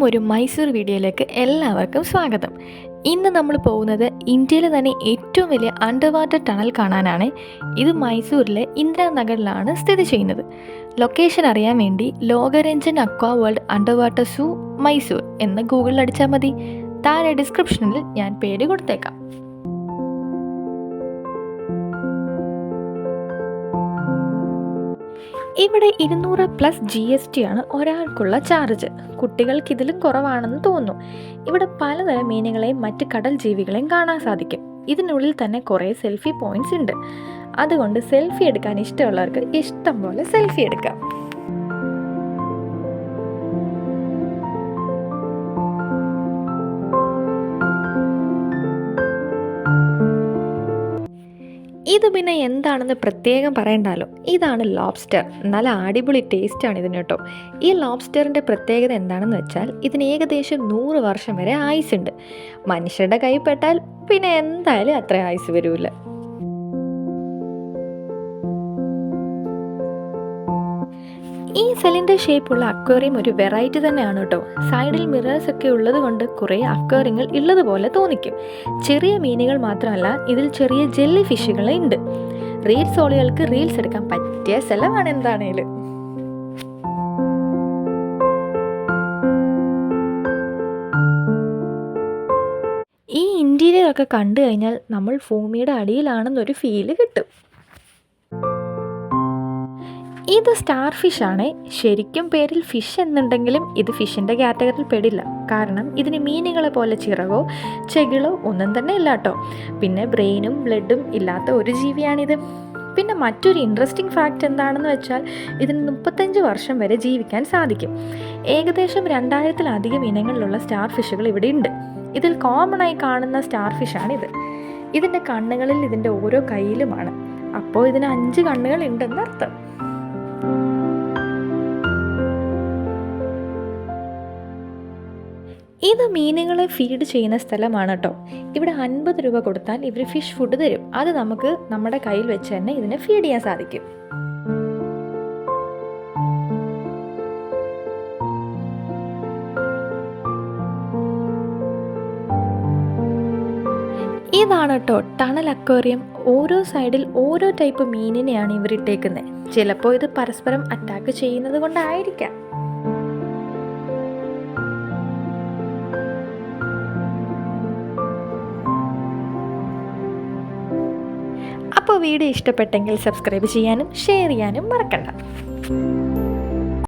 വീണ്ടും ഒരു മൈസൂർ വീഡിയോയിലേക്ക് എല്ലാവർക്കും സ്വാഗതം. ഇന്ന് നമ്മൾ പോകുന്നത് ഇന്ത്യയിലെ തന്നെ ഏറ്റവും വലിയ അണ്ടർ വാട്ടർ ടണൽ കാണാനാണ്. ഇത് മൈസൂരിലെ ഇന്ദിരാനഗറിലാണ് സ്ഥിതി ചെയ്യുന്നത്. ലൊക്കേഷൻ അറിയാൻ വേണ്ടി Lokaranjan aqua world under water zoo Mysore എന്ന് ഗൂഗിളിൽ അടിച്ചാൽ മതി. താഴെ ഡിസ്ക്രിപ്ഷനിൽ ഞാൻ പേര് കൊടുത്തേക്കാം. ഇവിടെ ഇരുന്നൂറ് പ്ലസ് ജി എസ് ടി ആണ് ഒരാൾക്കുള്ള ചാർജ് കുട്ടികൾക്ക് ഇതിലും കുറവാണെന്ന് തോന്നുന്നു. ഇവിടെ പലതരം മീനുകളെയും മറ്റ് കടൽ ജീവികളെയും കാണാൻ സാധിക്കും. ഇതിനുള്ളിൽ തന്നെ കുറേ സെൽഫി പോയിന്റ്സ് ഉണ്ട്. അതുകൊണ്ട് സെൽഫി എടുക്കാൻ ഇഷ്ടമുള്ളവർക്ക് ഇഷ്ടം പോലെ സെൽഫി എടുക്കാം. ഇത് പിന്നെ എന്താണെന്ന് പ്രത്യേകം പറയണ്ടല്ലോ ഇതാണ് ലോബ്സ്റ്റർ നല്ല അടിപൊളി ആണ് ഇതിന് കേട്ടോ. ഈ ലോബ്സ്റ്ററിന്റെ പ്രത്യേകത എന്താണെന്ന് വെച്ചാൽ ഇതിന് ഏകദേശം നൂറ് വർഷം വരെ ആയുസ് ഉണ്ട്. മനുഷ്യരുടെ കൈപ്പെട്ടാൽ പിന്നെ എന്തായാലും അത്ര ആയുസ് വരില്ല ഈ സെലിന്റെ ഷേപ്പുള്ള അക്വേറിയം ഒരു വെറൈറ്റി തന്നെയാണ് കേട്ടോ സൈഡിൽ മിറേഴ്സ് ഒക്കെ ഉള്ളത് കൊണ്ട് കുറേ അക്വേറിയങ്ങൾ ഉള്ളതുപോലെ തോന്നിക്കും. ചെറിയ മീനുകൾ മാത്രമല്ല ഇതിൽ ചെറിയ ജെല്ലി ഫിഷുകൾ ഉണ്ട് റീൽസ് ഓളികൾക്ക് റീൽസ് എടുക്കാൻ പറ്റിയ സ്ഥലമാണ് എന്താണേലും. ഈ ഇന്റീരിയർ ഒക്കെ കണ്ടു കഴിഞ്ഞാൽ നമ്മൾ ഭൂമിയുടെ അടിയിലാണെന്നൊരു ഫീൽ കിട്ടും. ഇത് സ്റ്റാർ ഫിഷ് ആണ്. ശരിക്കും പേരിൽ ഫിഷ് എന്നുണ്ടെങ്കിലും ഇത് ഫിഷിന്റെ കാറ്റഗറിയിൽ പെടില്ല. കാരണം ഇതിന് മീനുകളെ പോലെ ചിറകോ ചെകിളോ ഒന്നും തന്നെ ഇല്ല കേട്ടോ പിന്നെ ബ്രെയിനും ബ്ലഡും ഇല്ലാത്ത ഒരു ജീവിയാണിത്. പിന്നെ മറ്റൊരു ഇൻട്രസ്റ്റിംഗ് ഫാക്റ്റ് എന്താണെന്ന് വെച്ചാൽ ഇതിന് മുപ്പത്തഞ്ച് വർഷം വരെ ജീവിക്കാൻ സാധിക്കും. ഏകദേശം രണ്ടായിരത്തിലധികം ഇനങ്ങളിലുള്ള സ്റ്റാർ ഫിഷുകൾ ഇവിടെ ഉണ്ട്. ഇതിൽ കോമൺ ആയി കാണുന്ന സ്റ്റാർ ഫിഷാണിത് ഇതിന്റെ കണ്ണുകളിൽ ഇതിന്റെ ഓരോ കയ്യിലുമാണ് അപ്പോൾ ഇതിന് അഞ്ച് കണ്ണുകൾ ഉണ്ടെന്ന് അർത്ഥം ഇത് മീനുകളെ ഫീഡ് ചെയ്യുന്ന സ്ഥലമാണ് കേട്ടോ ഇവിടെ അൻപത് രൂപ കൊടുത്താൽ ഇവർ ഫിഷ് ഫുഡ് തരും. അത് നമുക്ക് നമ്മുടെ കയ്യിൽ വെച്ച് തന്നെ ഇതിനെ ഫീഡ് ചെയ്യാൻ സാധിക്കും. ഇതാണ് കേട്ടോ ടണൽ അക്വേറിയം ഓരോ സൈഡിൽ ഓരോ ടൈപ്പ് മീനിനെയാണ് ഇവർ ഇട്ടേക്കുന്നത്. ചിലപ്പോൾ ഇത് പരസ്പരം അറ്റാക്ക് ചെയ്യുന്നത് കൊണ്ടായിരിക്കാം. അപ്പോൾ വീഡിയോ ഇഷ്ടപ്പെട്ടെങ്കിൽ സബ്സ്ക്രൈബ് ചെയ്യാനും ഷെയർ ചെയ്യാനും മറക്കണ്ട.